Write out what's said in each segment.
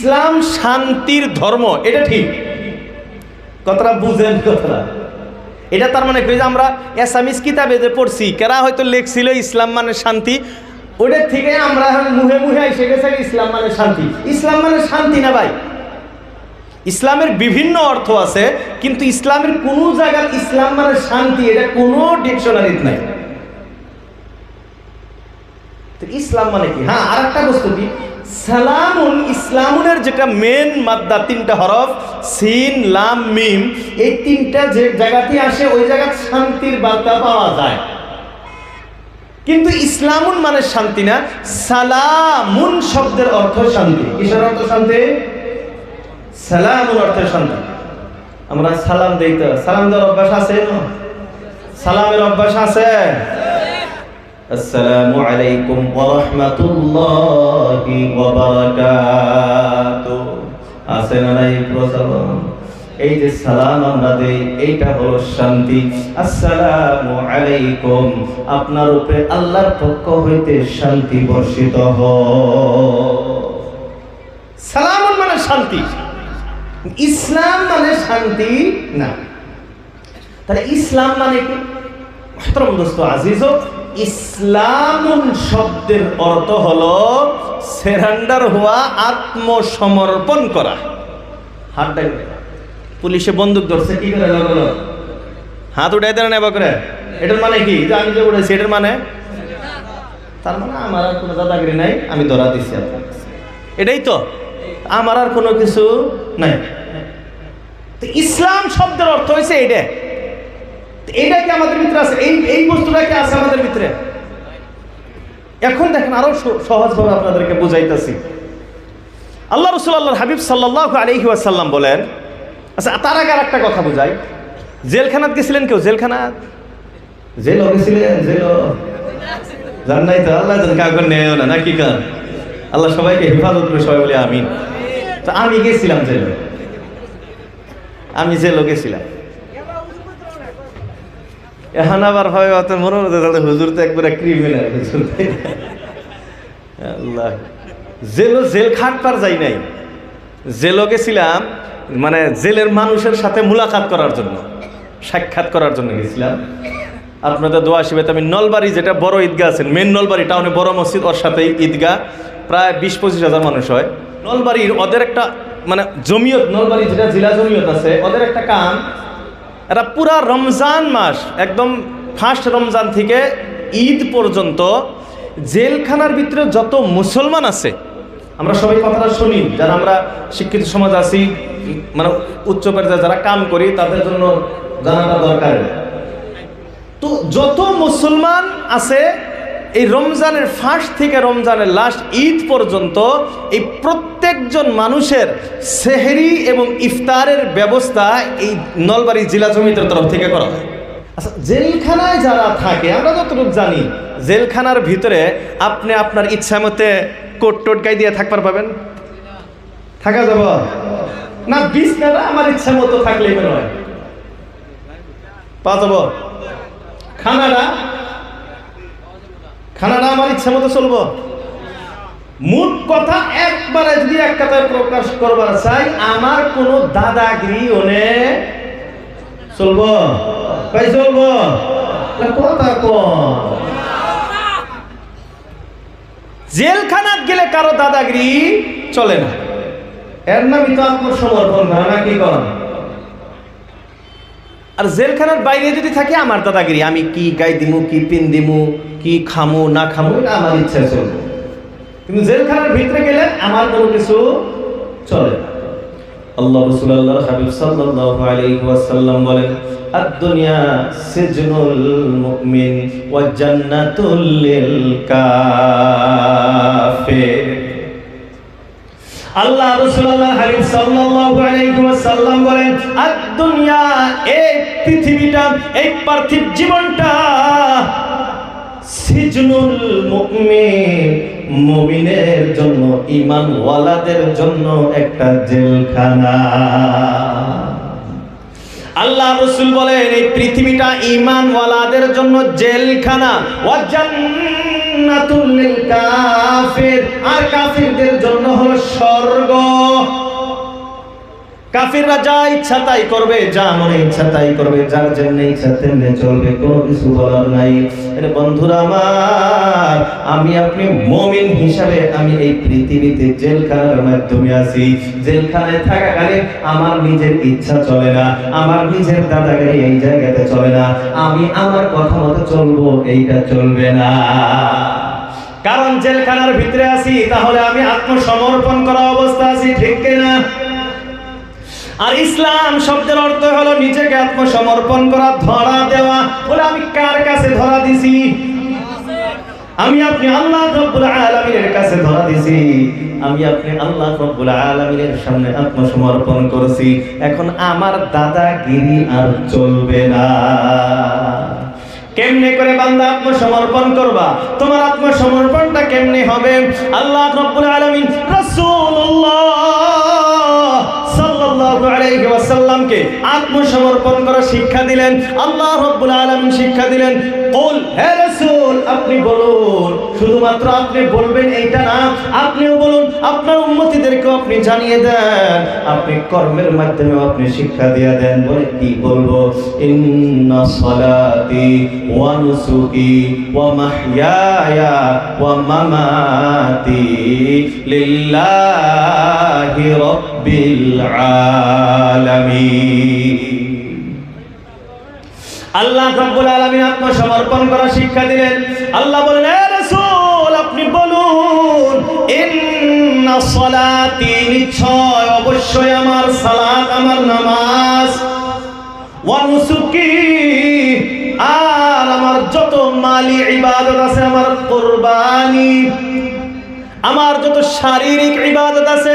ইসলাম শান্তির ধর্ম, এটা ঠিক। কথাটা বুঝেন কথাটা। এটা তার মানে যে আমরা এসামিস কিতাবে যে পড়ছি, কেরা হয়তো লেখছিল ইসলাম মানে শান্তি? ওটার থেকে আমরা মুহে মুহে এসে গেছে ইসলাম মানে শান্তি। ইসলাম মানে শান্তি না ভাই? ইসলামের বিভিন্ন অর্থ আছে, কিন্তু ইসলামের কোনো জায়গার ইসলাম মানে শান্তি, এটা কোনো ডিকশনারিত নাই। ইসলাম মানে কি? হ্যাঁ আর একটা বস্তু কি? সালামুন ইসলামুনের যেটা মেন মাদ্দা, তিনটা হরফ, সিন, লাম, মিম, এই তিনটা যে জায়গাতে আসে, ওই জায়গা শান্তির বার্তা পাওয়া যায়। কিন্তু ইসলামুন মানে শান্তি না, সালামুন শব্দের অর্থ শান্তি। কিসের অর্থ শান্তি? সালামুন অর্থ শান্তি। আমরা সালাম দেই তো, সালাম দেওয়ার অভ্যাস আছে? সালামের অভ্যাস আছে? আসসালামু আলাইকুম ওয়া রাহমাতুল্লাহি ওয়া বারাকাতুহু আছে না নাই প্রচলন? এই যে সালাম আমরা দেই, এইটা হলো শান্তি। আসসালামু আলাইকুম। আপনার উপরে আল্লাহর পক্ষ হইতে শান্তি বর্ষিত সালাম মানে শান্তি। ইসলাম মানে শান্তি না। তাহলে ইসলাম মানে কি? মোহতরম দোস্ত আজিজ ইসলামুন শব্দের অর্থ হলো সেরান্ডার হওয়া, আত্মসমর্পণ করা। হাত পুলিশে বন্দুক ধরছে, কি করে? হাত উঠাই দেন, নেবা করে। এটার মানে কি? আমি যে উঠেছি এটার মানে? তার মানে আমার আর কোনো দাদাগিরি নাই, আমি ধরা দিছি আপনার এটাই তো। আমার আর কোনো কিছু নাই। ইসলাম শব্দের অর্থ হয়েছে এটা এটা কি আমাদের ভিতরে আছে? এই এই বস্তুটা কি আছে আমাদের ভিতরে? এখন দেখেন আরও সহজভাবে আপনাদেরকে বুঝাইতেছি। আল্লাহ রসুল আল্লাহ হাবিব সাল্লাহ আলহি ওয়াসাল্লাম বলেন আচ্ছা তার আগে আর একটা কথা বুঝাই। জেলখানাত গেছিলেন কেউ? জেলখানাত? জেল গেছিলেন জেল জান নাই তো, আল্লাহ জান কাউকে নেও না নাকি কান আল্লাহ সবাইকে হেফাজত করে সবাই বলে আমিন। তো আমি গেছিলাম জেল। আমি জেলও গেছিলাম। এখন আবার হয় অত মনে হতো তাহলে হুজুর তো একবারে ক্রিমিনাল হুজুর। আল্লাহ। জেলও জেল খাটবার যাই নাই। জেলও গেছিলাম মানে জেলের মানুষের সাথে মুলাকাত করার জন্য, সাক্ষাৎ করার জন্য গেছিলাম। আপনাদের দোয়া শিবেতে আমি নলবাড়ি যেটা বড় ঈদগাহ আছেন মেন নলবাড়ি টাউনে বড় মসজিদ, ওর সাথে ঈদগাহ, প্রায় বিশ পঁচিশ হাজার মানুষ হয়। নলবাড়ির ওদের একটা মানে জমিয়ত নলবাড়ি যেটা জেলা জমিয়ত আছে, ওদের একটা কাম এরা পুরা রমজান মাস, একদম ফার্স্ট রমজান থেকে ঈদ পর্যন্ত জেলখানার ভিতরে যত মুসলমান আছে, আমরা সবাই কথাটা শুনি, যারা আমরা শিক্ষিত সমাজ আছি মানে উচ্চ পর্যায়ে যারা কাম করি, তাদের জন্য জানাটা দরকার। তো যত মুসলমান আছে এই রমজানের ফার্স্ট থেকে রমজানের লাস্ট ঈদ পর্যন্ত এই প্রত্যেকজন মানুষের সেহেরি এবং ইফতারের ব্যবস্থা এই নলবাড়ি জেলা জমিতের তরফ থেকে করা হয়। আচ্ছা জেলখানায় যারা থাকে, আমরা যতটুকু জানি, জেলখানার ভিতরে আপনি আপনার ইচ্ছা মতে কোট টোট গাই দিয়ে থাকবার পাবেন? থাকা যাব? না, বিছনাটা আমার ইচ্ছা মতো থাকলেই পাওয়া যাব? খানাটা খানাটা আমার ইচ্ছা মতো চলবো। মোট কথা একবারে যদি এক কথায় প্রকাশ করবার চাই, আমার কোনো দাদাগিরি ওনে চলবো। ভাই, চলবো। না কথা কম জেলখানাত গেলে কারও দাদাগিরি চলে না। এর নামই তো আত্মসমর্পণ না কি করেন আর জেলখানার বাইরে যদি থাকে, আমার দাদাগিরি, আমি কি গাই দিমু, কি পিন দিমু, কি খামু, না খামু, এটা আমার ইচ্ছা চলবে। কিন্তু জেলখানার ভিতরে গেলে আমার কোনো কিছু চলে আল্লাহ রসুল আল্লাহ হাবিব সাল্লাল্লাহু আলাইহি ওয়াসাল্লাম বলেন, আদ-দুনিয়া সিজনুল মুমিন ওয়া জান্নাতুল লিল কাফির। আল্লাহ রাসূলুল্লাহ হাবিব সাল্লাল্লাহু আলাইহি ওয়াসাল্লাম বলেন আদ-দুনিয়া এই পৃথিবীটা, এই পার্থিব জীবনটা, সিজনুল মুমিন, মুমিনের জন্য ঈমান ওয়ালাদের জন্য একটা জেলখানা। আল্লাহ রসুল বলেন, এই পৃথিবীটা ঈমান ওয়ালাদের জন্য জেলখানা। ওয়া জান্নাতুল লিল কাফির। আর কাফিরদের জন্য হলো স্বর্গ। কাফিররা যা ইচ্ছা তাই করবে, যা মনে ইচ্ছা তাই করবে, যার জন্য ইচ্ছা তেমনি চলবে, কোনো কিছু বলার নাই। বন্ধুরা আমার, আমি আপনি মমিন হিসাবে আমি এই পৃথিবীতে জেলখানার মাধ্যমে আছি। জেলখানায় থাকাকালে আমার নিজের ইচ্ছা চলে না, আমার নিজের দাদাগিরি এই জায়গাতে চলে না, আমি আমার কথা মতো চলবো, এইটা চলবে না। কারণ জেলখানার ভিতরে আছি, তাহলে আমি আত্মসমর্পণ করা অবস্থা আছি, ঠিক কিনা? আর ইসলাম শব্দের অর্থ হলো নিজেকে আত্মসমর্পণ করা, ধরা দেওয়া। বলে আমি কার কাছে ধরা দিছি? আমি আপনি আল্লাহ রব্বুল আলামিনের কাছে ধরা দিছি। আমি আপনি আল্লাহ রব্বুল আলামিনের সামনে আত্মসমর্পণ করেছি। এখন আমার দাদাগিরি আর চলবে না। কেমনে করে বান্দা আত্মসমর্পণ করবা? তোমার আত্মসমর্পণটা কেমনে হবে? আল্লাহ রব্বুল আলামিন রাসূলুল্লাহ সাল্লাল্লাহু আত্মসমর্পণ করার শিক্ষা দিলেন, আল্লাহ রাব্বুল আলামিন শিক্ষা দিলেন, কুল আপনি বলুন, শুধুমাত্র আপনি বলবেন এইটা না, আপনিও বলুন, আপনার উম্মতিদেরকেও আপনি জানিয়ে দেন, আপনি কর্মের মাধ্যমে আপনি শিক্ষা দিয়ে দেন, বলে কি বলব? ইন্না সালাতি ওয়া নুসুকি ওয়া আলামিন। আল্লাহ রাব্বুল আলামিন আত্মসমর্পণ করা শিক্ষা দিলেন। আল্লাহ বলেন হে রাসূল, আপনি বলুন, ইন্না সালাতি নিশ্চয় অবশ্যই আমার সালাত, আমার নামাজ। ওয়া নুসুকি, আর আমার যত মালি ইবাদত আছে, আমার কুরবানি। আমার যত শারীরিক ইবাদত আছে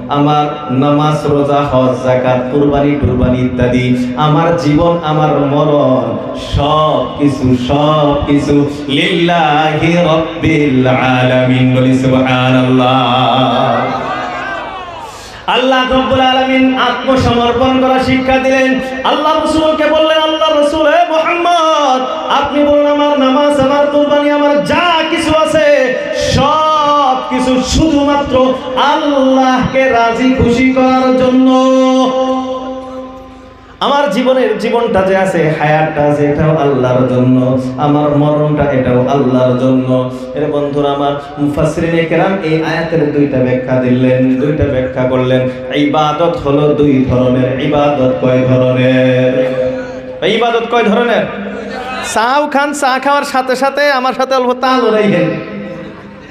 আমার নামাজ, রোজা, হজ জাকাত কুরবানি কুরবানি ইত্যাদি, আমার জীবন, আমার মরণ সব কিছু সব কিছু লিল্লাহি রাব্বিল আলামিন। বলি সুবহানাল্লাহ। আল্লাহ রব্বুল আলামিন আত্মসমর্পণ করা শিক্ষা দিলেন। আল্লাহ রাসূলকে বললেন, আল্লাহ রাসূল, হে মুহাম্মদ, আপনি বলুন, আমার নামাজ, আমার কুরবানি, আমার যা কিছু আছে কিছু শুধুমাত্র আল্লাহকে রাজি খুশি করার জন্য। আমার জীবনের জীবনটা যে আছে, হায়াতটা আছে, এটাও আল্লাহর জন্য। আমার মরণটা এটাও আল্লাহর জন্য। এর বন্ধুরা আমার মুফাসসিরিনে কেরাম এই আয়াতের দুইটা ব্যাখ্যা দিলেন, দুইটা ব্যাখ্যা করলেন। ইবাদত হলো দুই ধরনের। ইবাদত কয় ধরনের? ইবাদত কয় ধরনের? চাও খান, চা খাওয়ার সাথে সাথে আমার সাথে অল্প তাল রাইহেন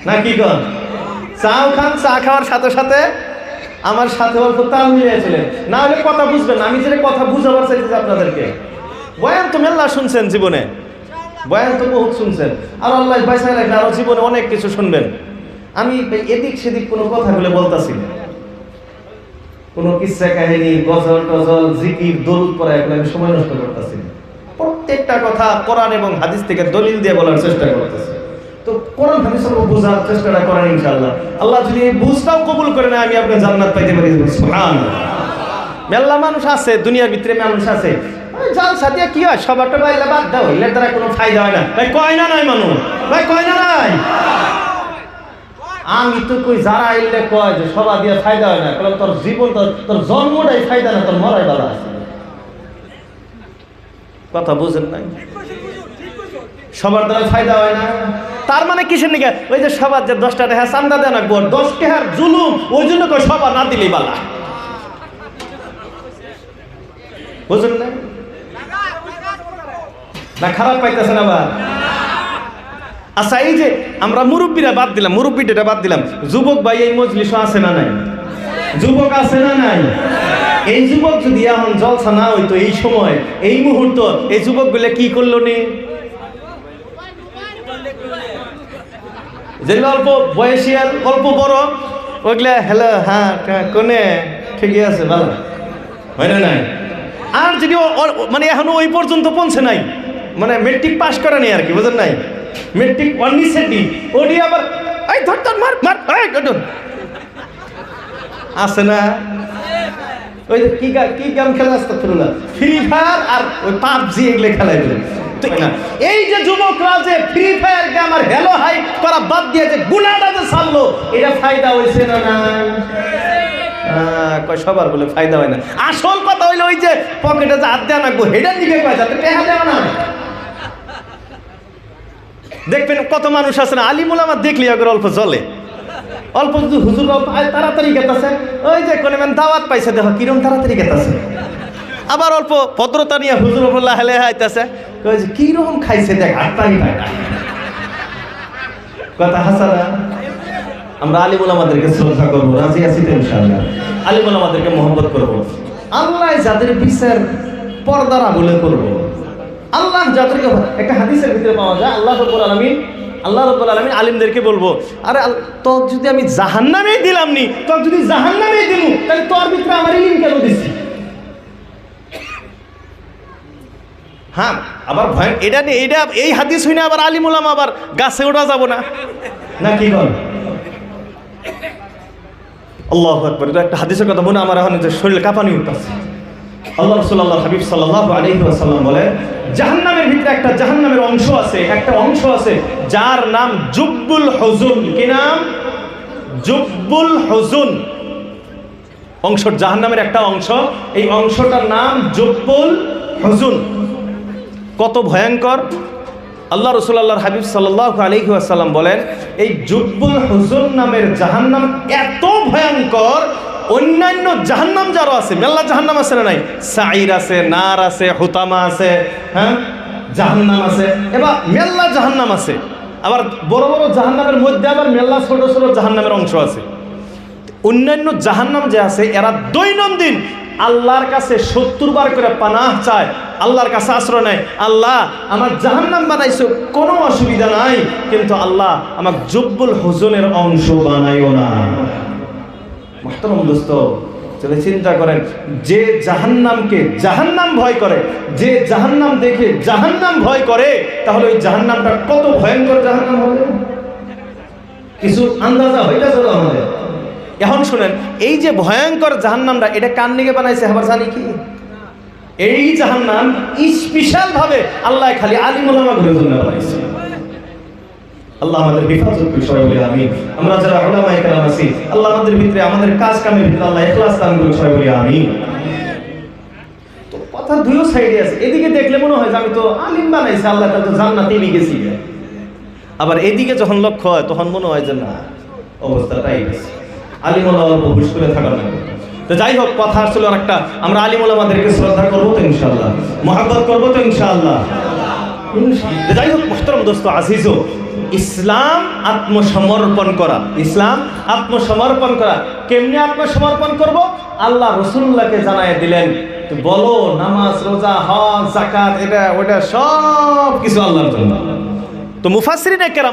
না কি কর চাও খান, চা খাওয়ার সাথে সাথে আমার সাথে অল্প তাল মিলিয়েছিলেন। না হলে কথা বুঝবেন আমি যেটা কথা বুঝাবার চাইছি আপনাদেরকে। বয়ান তো মেল্লা শুনছেন জীবনে। বয়ান তো বহুত শুনছেন। আর আল্লাহ বাইসায় রাখলে আরও জীবনে অনেক কিছু শুনবেন। আমি এদিক সেদিক কোনো কথাগুলো বলতাছি না। কোনো কিসা কাহিনী, গজল টজল, জিকির, দরুদ পড়া, এগুলো আমি সময় নষ্ট করতেছি প্রত্যেকটা কথা কোরআন এবং হাদিস থেকে দলিল দিয়ে বলার চেষ্টা করতেছি। তো কোরআন হাদিস সর্ব বোঝার চেষ্টাটা করেন ইনশাআল্লাহ। আল্লাহ যদি এই বুঝটাও কবুল করে না আমি আপনার জান্নাত পাইতে পারি। সুবহানাল্লাহ। মেলা মানুষ আছে, দুনিয়ার ভিতরে মানুষ আছে। জাল সাথে কি হয়? সবারটা বাইলে বাদ দাও এর দ্বারা কোনো ফায়দা হয় না। ভাই, কয় না নাই মানুষ? ভাই, কয় না নাই? আমি তো কই, যারা আইলে কয় যে সবা দিয়ে ফায়দা হয় না, কারণ তোর জীবন, তোর তোর জন্মটাই ফায়দা না, তোর মরাই বালা আছে। কথা বুঝেন নাই? সবার দ্বারা ফায়দা হয় না। তার মানে কিসের নিকে? ওই যে সবার যে দশটা টাকা চান্দা দেয় না গোর দশ টাকার জুলুম, ওই জন্য কই সবার না দিলেই বালা। বুঝলেন না না, খারাপ পাইতেছেন আবার। আচ্ছা এই যে আমরা মুরব্বীরা বাদ দিলাম মুরব্বীটা বাদ দিলাম। যুবক ভাই এই মজলিসও আছে না নাই? যুবক আছে না নাই? এই যুবক যদি এখন জলসা না হইতো এই সময়, এই মুহূর্ত, এই যুবক কি করল নি? যেগুলো অল্প বয়সী আর অল্প বড়, ওইগুলা হ্যালো হ্যাঁ কোনে? ঠিকই আছে, ভালো। হয় না নাই? আর যদি মানে এখনও ওই পর্যন্ত পৌঁছে নাই মানে মেট্রিক পাস করে নাই আর কি, বুঝেন নাই? মেট্রিক অনলি সেটি ওডি আবার, এই ধর মার মার। আছে না? ওই কি কি গেম খেলা আসতে না? ফ্রি ফায়ার আর ওই পাবজি এগুলো খেলাই দিলেন না? এই যে যুবকরা যে ফ্রি ফায়ার গেম আর হ্যালো হাই করা বাদ দিয়ে যে গুনাটা যে ছাড়লো এটা ফায়দা হয়েছে না আহ, কয় সবার বলে ফায়দা হয় না। আসল কথা হইল ওই যে পকেটে যে হাত দেওয়া নাকবো হেডার দিকে কয় না দেখবেন কত মানুষ আছে না? আলিমুল আমার দেখলি আগের অল্প জলে। অল্প যদি হুজুর তাড়াতাড়ি গেতাছে। ওই যে কোনে মান দাওয়াত পাইছে, দেখো, কিরম তাড়াতাড়ি গেতাছে। আবার অল্প ভদ্রতা নিয়ে হুজুর ওপর লাহেলে হাইতাছে কীরকম খাইছে, দেখ হাতটাই পায় না। কথা হাসানা আমরা আলিমুল আমাদেরকে শ্রদ্ধা করব, রাজি আছি তো ইনশাআল্লাহ। আলিমুল আমাদেরকে মোহাম্মত করব। আল্লাহ যাদের বিচার পর্দারা বলে করব। আল্লাহ যাদেরকে একটা হাদিসের ভিতরে পাওয়া যায়, আল্লাহ রব্বুল আল্লাহ রব্বুল আলমিন আলিমদেরকে বলব, আরে তো যদি আমি জাহান্নামেই দিলাম নি তো যদি জাহান্নামেই দিলু তাহলে তোর ভিতরে আমার ইলিম কেন দিচ্ছি হ্যাঁ আবার ভয় এটা নিয়ে, এটা, এই হাদিস হইনা আবার আলিম আলিমুলাম আবার গাছে ওঠা যাব না। না, কি বল? আল্লাহ আকবর, এটা একটা হাদিসের কথা, মনে আমার এখন যে শরীর কাঁপানি উঠতেছে। আল্লাহ রসুল্লাহ হাবিব সাল্লাহ আলহি আসাল্লাম বলে জাহান্নামের ভিতরে একটা জাহান্নামের অংশ আছে, একটা অংশ আছে যার নাম জুব্বুল হজুন। কি নাম? জুব্বুল হজুন। অংশ জাহান্নামের একটা অংশ, এই অংশটার নাম জুব্বুল হজুন। কত ভয়ঙ্কর। আল্লাহ রসুল আল্লাহর হাবিব সাল্লাহ আলহি আসাল্লাম বলেন, এই জুব্বুল হুজুর নামের জাহান্নাম এত ভয়ঙ্কর অন্যান্য জাহান্নাম যারও আছে, মেল্লা জাহান্নাম আছে না নাই? সাইর আছে, নার আছে, হুতামা আছে হ্যাঁ? জাহান্নাম আছে। এবার মেল্লা জাহান্নাম আছে। আবার বড় বড় জাহান্নামের মধ্যে আবার মেল্লা ছোট ছোট জাহান্নামের অংশ আছে। অন্যান্য জাহান্নাম যে আছে, এরা দৈনন্দিন আল্লাহর কাছে সত্তর বার করে পানাহ চায়, আল্লাহর কাছে আশ্রয় নেয়। আল্লাহ, আমার জাহান্নাম বানাইছো, কোনো অসুবিধা নাই, কিন্তু আল্লাহ আমার জব্বুল হুজনের অংশ বানাইও না। মাহতারম দোস্ত তাহলে চিন্তা করেন, যে জাহান্নামকে জাহান্নাম ভয় করে, যে জাহান্নাম দেখে জাহান্নাম ভয় করে, তাহলে ওই জাহান্নামটা কত ভয়ঙ্কর জাহান্নাম হবে? কিছু আন্দাজা হইতেছে আমাদের। এখন শুনেন, এই যে ভয়ঙ্কর জাহান্নামটা, এটা কান নিকে বানাইছে আবার জানি কি? এই জাহান্নাম স্পেশাল ভাবে আল্লাহ খালি আলিমুলামা ঘুরে বানাইছে। আল্লাহ আমাদের হেফাজত করে, সবাই বলি আমি আমরা যারা ওলামা একরাম আছি, আল্লাহ আমাদের ভিতরে আমাদের কাজ কামের ভিতরে আল্লাহ ইখলাস দান করে সবাই বলি আমি তো কথা সাইডে আছে, এদিকে দেখলে মনে হয় যে আমি তো আলিম বানাইছি, আল্লাহ তো জান্নাতে নিয়ে গেছি। আবার এদিকে যখন লক্ষ্য হয়, তখন মনে হয় যে না অবস্থাটাই আলিমুল্লাহ অল্প করে না তো যাই হোক, কথা আসলে আর একটা আমরা আলিমুল আমাদেরকে শ্রদ্ধা করব তো ইনশাল্লাহ করব তো ইনশাআল্লাহ। যাই হোক, মোহতরম দোস্ত আজিজ ইসলাম আত্মসমর্পণ করা। ইসলাম আত্মসমর্পণ করা। কেমনি আত্মসমর্পণ করব? আল্লাহ রসুল্লাহকে জানায় দিলেন, বলো নামাজ, রোজা, হজ জাকাত এটা ওটা সব কিছু আল্লাহর জন্য। তো মুফাসরিনে কেরাম